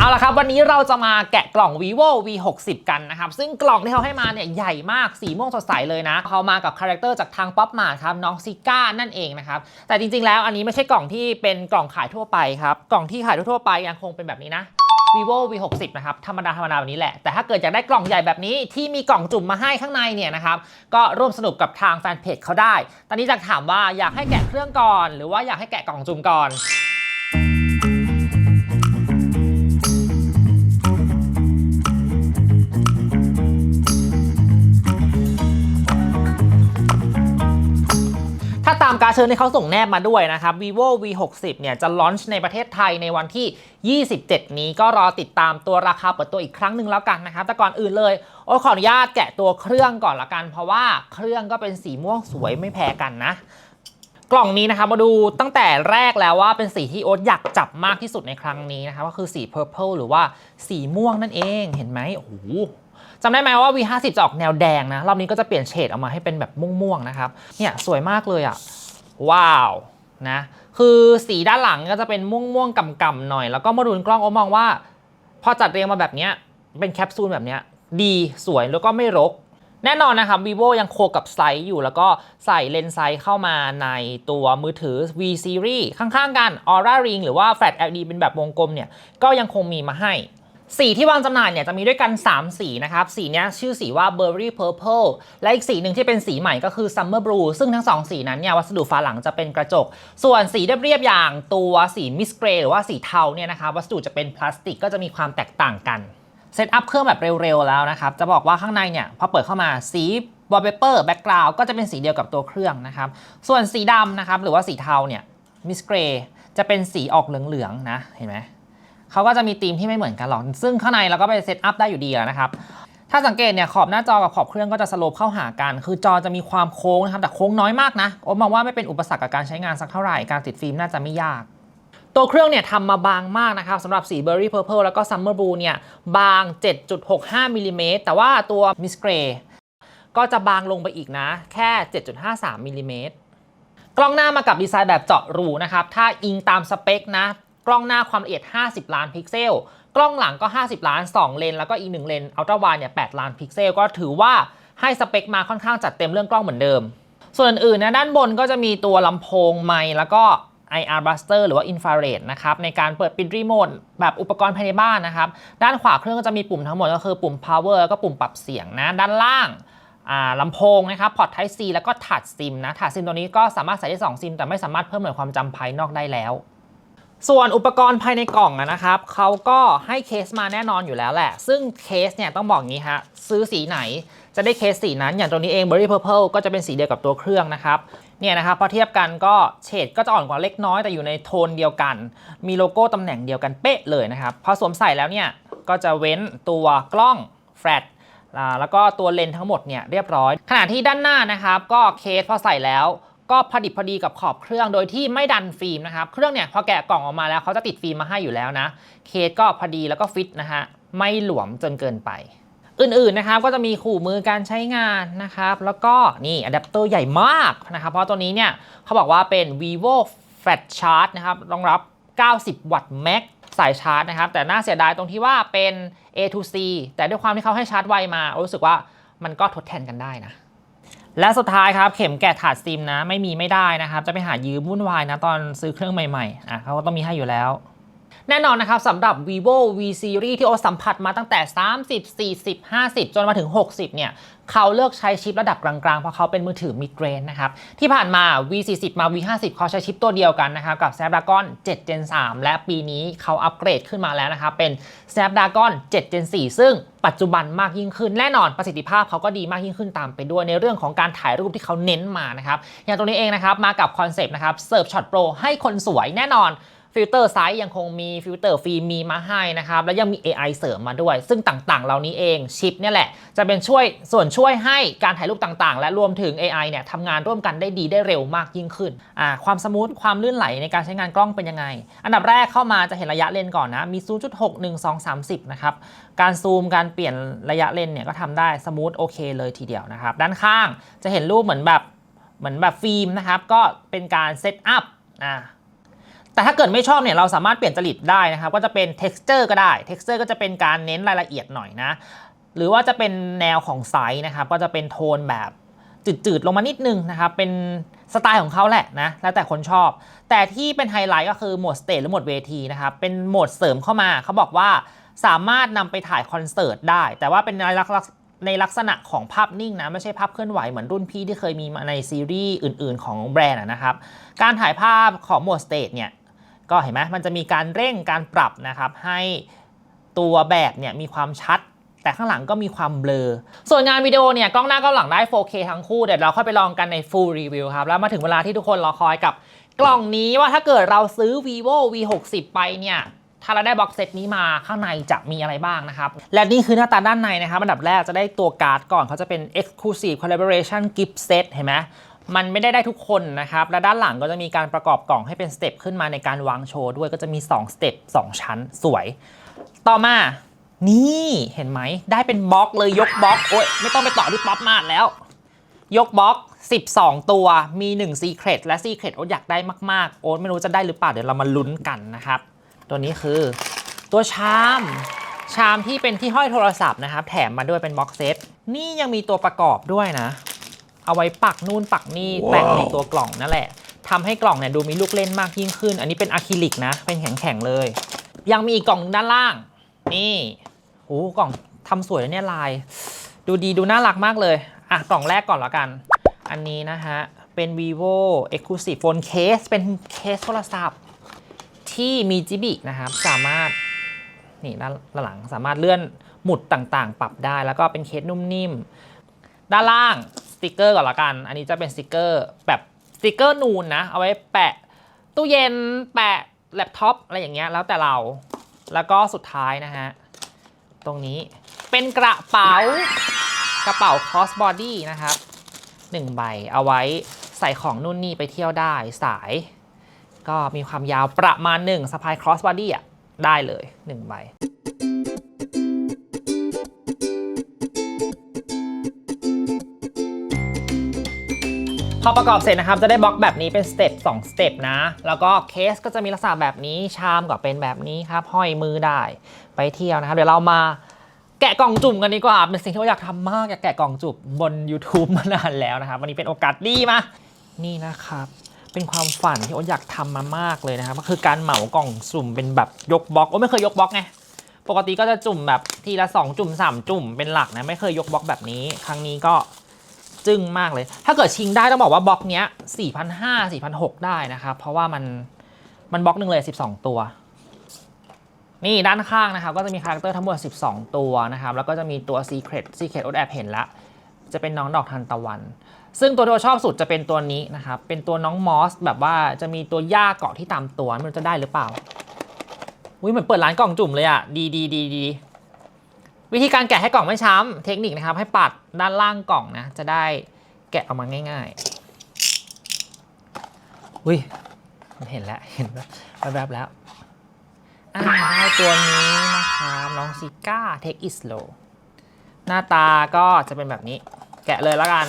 เอาละครับ วันนี้เราจะมาแกะกล่อง vivo v 6 0กันนะครับ ซึ่งกล่องที่เขาให้มาเนี่ยใหญ่มากสีม่วงสดใสเลยนะเขามากับคาแรคเตอร์จากทางป๊อปมาครับน้องซิก้านั่นเองนะครับ แต่จริงๆแล้วอันนี้ไม่ใช่กล่องที่เป็นกล่องขายทั่วไปครับ กล่องที่ขายทั่วๆไปยังคงเป็นแบบนี้นะ vivo v 6 0นะครับธรรมดาธรรมดาแบบนี้แหละ แต่ถ้าเกิดอยากได้กล่องใหญ่แบบนี้ที่มีกล่องจุ่มมาให้ข้างในเนี่ยนะครับ ก็ร่วมสนุกกับทางแฟนเพจเขาได้ ตอนนี้จะถามว่าอยากให้แกะเครื่องก่อน หรือว่าอยากให้แกะกล่องจุ่มก่อน ตามการเชิญที่เขาส่งแนบมาด้วยนะครับ vivo v 6 0เนี่ยจะลอนช์ในประเทศไทยในวันที่ 27 นี้ก็รอติดตามตัวราคาเปิดตัวอีกครั้งหนึ่งแล้วกันนะครับ แต่ก่อนอื่นเลยโอ้ขออนุญาตแกะตัวเครื่องก่อนละกัน เพราะว่าเครื่องก็เป็นสีม่วงสวยไม่แพ้กันนะกล่องนี้นะครับมาดูตั้งแต่แรกแล้วว่าเป็นสีที่โอ๊ตอยากจับมากที่สุดในครั้งนี้นะครับก็คือสี purple หรือว่าสีม่วงนั่นเองเห็นไหมโอ้โห จำได้ไหมว่า V50 จะออกแนวแดงนะ รอบนี้ก็จะเปลี่ยนเฉดออกมาให้เป็นแบบม่วงๆนะครับ เนี่ยสวยมากเลยอะว้าวนะ คือสีด้านหลังก็จะเป็นม่วงๆกำๆหน่อย แล้วก็มาดูกล้องโอมองว่า พอจัดเรียงมาแบบเนี้ย เป็นแคปซูลแบบเนี้ย ดีสวยแล้วก็ไม่รกแน่นอนนะครับ vivo ยังโคกับไซส์อยู่แล้วก็ใส่เลนส์ไซส์เข้ามาในตัวมือถือ V series ข้างๆกัน Aura Ring หรือว่า Flat LED เป็นแบบวงกลมเนี่ย ก็ยังคงมีมาให้ สีที่วางจำหน่ายเนี่ยจะมีด้วยกัน 3 สีนะครับ สีเนี้ยชื่อสีว่า Berry Purple และอีกสีหนึ่งที่เป็นสีใหม่ก็คือ Summer Blue ซึ่งทั้ง 2 สีนั้นเนี่ยวัสดุฝาหลังจะเป็นกระจก ส่วนสีเรียบๆอย่างตัวสี Mist Grey หรือว่าสีเทาเนี่ยนะครับวัสดุจะเป็นพลาสติกก็จะมีความแตกต่างกันเซตอัพเครื่องแบบเร็วๆแล้วนะครับ จะบอกว่าข้างในเนี่ยพอเปิดเข้ามาสีวอลเปเปอร์แบ็กกราวก็จะเป็นสีเดียวกับตัวเครื่องนะครับ ส่วนสีดำนะครับหรือว่าสีเทาเนี่ยมิสเกรจะเป็นสีออกเหลืองๆนะเห็นไหม เขาก็จะมีธีมที่ไม่เหมือนกันหรอก ซึ่งข้างในเราก็ไปเซตอัพได้อยู่ดีแล้วนะครับถ้าสังเกตเนี่ยขอบหน้าจอกับขอบเครื่องก็จะสโลปเข้าหากัน คือจอจะมีความโค้งนะครับแต่โค้งน้อยมากนะโอมองว่าไม่เป็นอุปสรรคกับการใช้งานสักเท่าไหร่การติดฟิล์มน่าจะไม่ยาก ตัวเครื่องเนี่ยทำมาบางมากนะครับสำหรับสี Berry Purple แล้วก็ Summer Blue เนี่ยบาง 7.65มิลลิเมตรแต่ว่าตัว Miss Grey ก็จะบางลงไปอีกนะ แค่ 7.53มิลลิเมตรกล้องหน้ามากับดีไซน์แบบเจาะรูนะครับถ้าอิงตามสเปคนะ กล้องหน้าความละเอียด 50 ล้านพิกเซล กล้องหลังก็ 50 ล้าน 2 เลน แล้วก็อีก 1 เลนอัลตร้าวด์เนี่ย 8 ล้านพิกเซล ก็ถือว่าให้สเปคมาค่อนข้างจัดเต็มเรื่องกล้องเหมือนเดิม ส่วนอื่นๆนะด้านบนก็จะมีตัวลำโพงไมค์แล้วก็ IR Buster หรือว่า Infrared นะครับ ในการเปิดปิดรีโมทแบบอุปกรณ์ภายในบ้านนะครับ ด้านขวาเครื่องก็จะมีปุ่มทั้งหมดก็คือปุ่ม power แล้วก็ปุ่มปรับเสียงนะ ด้านล่างลำโพงนะครับพอร์ต Type C แล้วก็ถัดซิมนะถัดซิมตัวนี้ก็สามารถใส่ได้ 2 ซิม แต่ไม่สามารถเพิ่มหน่วยความจำภายนอกได้แล้ว ส่วนอุปกรณ์ภายในกล่องนะครับเขาก็ให้เคสมาแน่นอนอยู่แล้วแหละ ซึ่งเคสเนี่ยต้องบอกงี้ฮะซื้อสีไหนจะได้เคสสีนั้นอย่างตัวนี้เอง Berry Purple ก็จะเป็นสีเดียวกับตัวเครื่องนะครับเนี่ยนะครับพอเทียบกันก็เฉดก็จะอ่อนกว่าเล็กน้อยแต่อยู่ในโทนเดียวกัน มีโลโก้ตำแหน่งเดียวกันเป๊ะเลยนะครับพอสวมใส่แล้วเนี่ยก็จะเว้นตัวกล้องแฟลชแล้วก็ตัวเลนส์ทั้งหมดเนี่ยเรียบร้อย ขณะที่ด้านหน้านะครับ ก็เคสพอใส่แล้ว ก็พอดิบพอดีกับขอบเครื่องโดยที่ไม่ดันฟิล์มนะครับ เครื่องเนี่ยพอแกะกล่องออกมาแล้วเขาจะติดฟิล์มมาให้อยู่แล้วนะ เคสก็พอดีแล้วก็ฟิตนะฮะ ไม่หลวมจนเกินไป อื่นๆนะครับก็จะมีคู่มือการใช้งานนะครับ แล้วก็นี่อะแดปเตอร์ใหญ่มากนะครับ เพราะตัวนี้เนี่ยเขาบอกว่าเป็น vivo fast charge นะครับ รองรับ 90 วัตต์แม็กสายชาร์จนะครับ แต่น่าเสียดายตรงที่ว่าเป็น A to C แต่ด้วยความที่เขาให้ชาร์จไวมารู้สึกว่ามันก็ทดแทนกันได้นะ และสุดท้ายครับเข็มแกะถาดซิมนะไม่มีไม่ได้นะครับ จะไปหายืมวุ่นวายนะตอนซื้อเครื่องใหม่ๆอะเขาก็ต้องมีให้อยู่แล้ว แน่นอนนะครับสำหรับ vivo v series ที่โอสัมผัสมาตั้งแต่ 30 40 50 จนมาถึง 60 เนี่ยเขาเลือกใช้ชิประดับกลางๆ เพราะเขาเป็นมือถือ mid range นะครับ ที่ผ่านมา v 40 มา v 50 เขาใช้ชิปตัวเดียวกันนะครับ กับ snapdragon 7 gen 3 และปีนี้เขาอัปเกรดขึ้นมาแล้วนะครับ เป็น snapdragon 7 gen 4 ซึ่งปัจจุบันมากยิ่งขึ้น แน่นอนประสิทธิภาพเขาก็ดีมากยิ่งขึ้นตามไปด้วยในเรื่องของการถ่ายรูปที่เขาเน้นมานะครับอย่างตรงนี้เองนะครับมากับคอนเซปต์นะครับเสิร์ฟช็อตโปรให้คนสวยแน่นอน ฟิลเตอร์ไซส์ยังคงมีฟิลเตอร์ฟิล์มมีมาให้นะครับแล้วยังมี AI เสริมมาด้วย ซึ่งต่างๆ เหล่านี้เองชิปเนี่ยแหละ จะเป็นช่วยส่วนช่วยให้การถ่ายรูปต่างๆ และรวมถึง AI เนี่ยทำงานร่วมกันได้ดีได้เร็วมากยิ่งขึ้นอ่าความสมูทความลื่นไหลในการใช้งานกล้องเป็นยังไง อันดับแรกเข้ามาจะเห็นระยะเลนก่อนนะมี 0.6 1 2 30 นะครับการซูมการเปลี่ยนระยะเลนเนี่ยก็ทำได้สมูทโอเคเลยทีเดียวนะครับด้านข้างจะเห็นรูปเหมือนแบบเหมือนแบบฟิล์มนะครับก็เป็นการเซตอัพอ่า แต่ถ้าเกิดไม่ชอบเนี่ยเราสามารถเปลี่ยนจริตได้นะครับก็จะเป็น texture ก็ได้ texture ก็จะเป็นการเน้นรายละเอียดหน่อยนะ หรือว่าจะเป็นแนวของไซส์นะครับก็จะเป็นโทนแบบจืดๆ ลงมานิดนึงนะครับเป็นสไตล์ของเขาแหละนะแล้วแต่คนชอบ แต่ที่เป็นไฮไลท์ก็คือโหมดสเตจหรือโหมดเวทีนะครับเป็นโหมดเสริมเข้ามาเขาบอกว่าสามารถนำไปถ่ายคอนเสิร์ตได้ แต่ว่าเป็นในลักษณะในลักษณะของภาพนิ่งนะ ไม่ใช่ภาพเคลื่อนไหวเหมือนรุ่นพี่ที่เคยมีมาในซีรีส์อื่น ๆ ของแบรนด์นะครับ การถ่ายภาพของโหมดสเตจเนี่ย ก็เห็นไหมมันจะมีการเร่งการปรับนะครับให้ตัวแบบเนี่ยมีความชัด แต่ข้างหลังก็มีความเบลอ ส่วนงานวิดีโอเนี่ยกล้องหน้ากล้องหลังได้ 4K ทั้งคู่เดี๋ยวเราค่อยไปลองกันใน full review ครับ แล้วมาถึงเวลาที่ทุกคนรอคอยกับกล่องนี้ว่าถ้าเกิดเราซื้อ vivo v 6 0ไปเนี่ยถ้าเราได้บ็อกเซตนี้มาข้างในจะมีอะไรบ้างนะครับ และนี่คือหน้าตาด้านในนะครับ อันดับแรกจะได้ตัวการ์ดก่อนเขาจะเป็น exclusive collaboration gift set เห็นไหม มันไม่ได้ได้ทุกคนนะครับ และด้านหลังก็จะมีการประกอบกล่องให้เป็นสเต็ปขึ้นมาในการวางโชว์ด้วยก็จะมี2สเต็ป2ชั้นสวย ต่อมานี่เห็นไหมได้เป็นบล็อกเลยยกบล็อกโอ๊ยไม่ต้องไปต่อที่ป๊อปมาดแล้ว ยกบล็อก 12 ตัวมี1 Secret และ Secret โอ๊ตอยากได้มากๆ โอ๊ตไม่รู้จะได้หรือเปล่าเดี๋ยวเรามาลุ้นกันนะครับ ตัวนี้คือตัวชามชามที่เป็นที่ห้อยโทรศัพท์นะครับ แถมมาด้วยเป็นบ็อกเซตนี่ยังมีตัวประกอบด้วยนะ เอาไว้ปักนู่นปักนี่แต่งในตัวกล่องนั่นแหละทำให้กล่องเนี่ยดูมีลูกเล่นมากยิ่งขึ้น อันนี้เป็นอะคริลิกนะ เป็นแข็งๆเลย ยังมีอีกกล่องด้านล่าง นี่โอ้กล่องทำสวยนะเนี่ยลาย ดูดีดูน่ารักมากเลย อะ กล่องแรกก่อนแล้วกัน อันนี้นะฮะ เป็น vivo exclusive phone case เป็นเคสโทรศัพท์ ที่มีจิบินะครับ สามารถ นี่ด้านหลังสามารถเลื่อนหมุดต่างๆ ปรับได้ แล้วก็เป็นเคสนุ่มนิ่มด้านล่างส ติกเกอร์ก่อนละกัน อันนี้จะเป็นสติกเกอร์แบบสติกเกอร์นูนนะ เอาไว้แปะตู้เย็นแปะแล็ปท็อปอะไรอย่างเงี้ยแล้วแต่เรา แล้วก็สุดท้ายนะฮะ ตรงนี้เป็นกระเป๋ากระเป๋า cross body นะครับหนึ่งใบเอาไว้ใส่ของนู่นนี่ไปเที่ยวได้สาย ก็มีความยาวประมาณหนึ่งสะพาย cross body อะได้เลยหนึ่งใบ พอประกอบเสร็จนะครับ จะได้บล็อกแบบนี้เป็นสเต็ป2สเต็ปนะ แล้วก็เคสก็จะมีลักษณะแบบนี้ ชามก็เป็นแบบนี้ครับ ห้อยมือได้ ไปเที่ยวนะครับ เดี๋ยวเรามาแกะกล่องจุ่มกันดีกว่า เป็นสิ่งที่เราอยากทำมาก อยากแกะกล่องจุ่มบน YouTube มานานแล้วนะครับ วันนี้เป็นโอกาสดีมา นี่นะครับ เป็นความฝันที่โอ๊ตอยากทำมามากเลยนะครับ ก็คือการเหมากล่องสุ่มเป็นแบบยกบล็อก โอ๊ตไม่เคยยกบล็อกไง ปกติก็จะจุ่มแบบทีละ 2 จุ่ม 3 จุ่มเป็นหลักนะ ไม่เคยยกบล็อกแบบนี้ ครั้งนี้ก็ จึ้งมากเลย ถ้าเกิดชิงได้ต้องบอกว่าบล็อกเนี้ย4,500 4,600ได้นะครับ เพราะว่ามันมันบล็อกหนึ่งเลย12ตัว นี่ด้านข้างนะครับ ก็จะมีคาแรคเตอร์ทั้งหมด 12 ตัวนะครับ แล้วก็จะมีตัว Secret Secret โอ๊ตแอบเห็นละ จะเป็นน้องดอกทานตะวัน ซึ่งตัวที่เราชอบสุดจะเป็นตัวนี้นะครับ เป็นตัวน้องมอสแบบว่าจะมีตัวหญ้าเกาะที่ตามตัวไม่รู้จะได้หรือเปล่า อุ้ยเหมือนเปิดร้านกล่องจุ่มเลยอะดีดีดีดี วิธีการแกะให้กล่องไม่ช้ำเทคนิคนะครับ ให้ปัดด้านล่างกล่องนะ จะได้แกะออกมาง่าย ๆ อุ้ยเห็นแล้วเห็นแล้วแบบๆแล้วอ่าได้ตัวนี้นะครับน้องซิก้าเทคอิสโลหน้าตาก็จะเป็นแบบนี้ แกะเลยแล้วกัน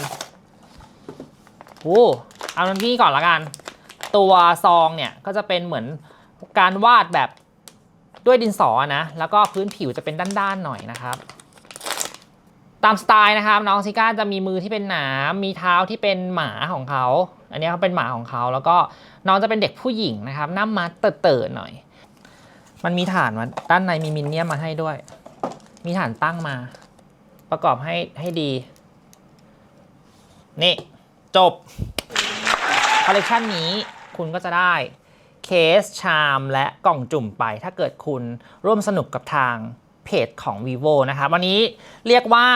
โอ้เอาอันนี้ก่อนแล้วกัน ตัวซองเนี่ยก็จะเป็นเหมือนการวาดแบบ ด้วยดินสอนะแล้วก็พื้นผิวจะเป็นด้านๆหน่อยนะครับ ตามสไตล์นะครับน้องซิก้าจะมีมือที่เป็นหนามมีเท้าที่เป็นหมาของเขา อันนี้เขาเป็นหมาของเขา แล้วก็น้องจะเป็นเด็กผู้หญิงนะครับหน้ามาเต๋อๆหน่อย มันมีฐานมาด้านในมีมินเนี่ยนมาให้ด้วย มีฐานตั้งมา ประกอบให้ให้ดีนี่จบคอลเลกชันนี้คุณก็จะได้ เคสชามและกล่องจุ่มไป ถ้าเกิดคุณร่วมสนุกกับทางเพจของ vivo นะครับวันนี้เรียกว่า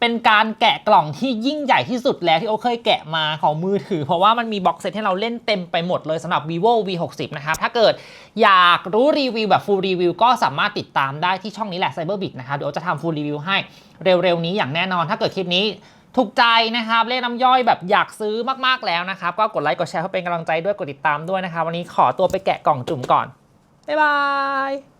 เป็นการแกะกล่องที่ยิ่งใหญ่ที่สุดแล้วที่โอเคยแกะมาของมือถือ เพราะว่ามันมีบ็อกเซตให้เราเล่นเต็มไปหมดเลยสำหรับ vivo v 6 0นะครับถ้าเกิดอยากรู้รีวิวแบบ full review ก็สามารถติดตามได้ที่ช่องนี้แหละ Cyberbit นะครับเดี๋ยวจะทำ full review ให้เร็วๆนี้อย่างแน่นอน ถ้าเกิดคลิปนี้ ถูกใจนะครับเลขน้ำย่อยแบบอยากซื้อมากๆแล้วนะครับ ก็กดไลค์กดแชร์เพื่อเป็นกำลังใจด้วยกดติดตามด้วยนะครับ วันนี้ขอตัวไปแกะกล่องจุ่มก่อน บ๊ายบาย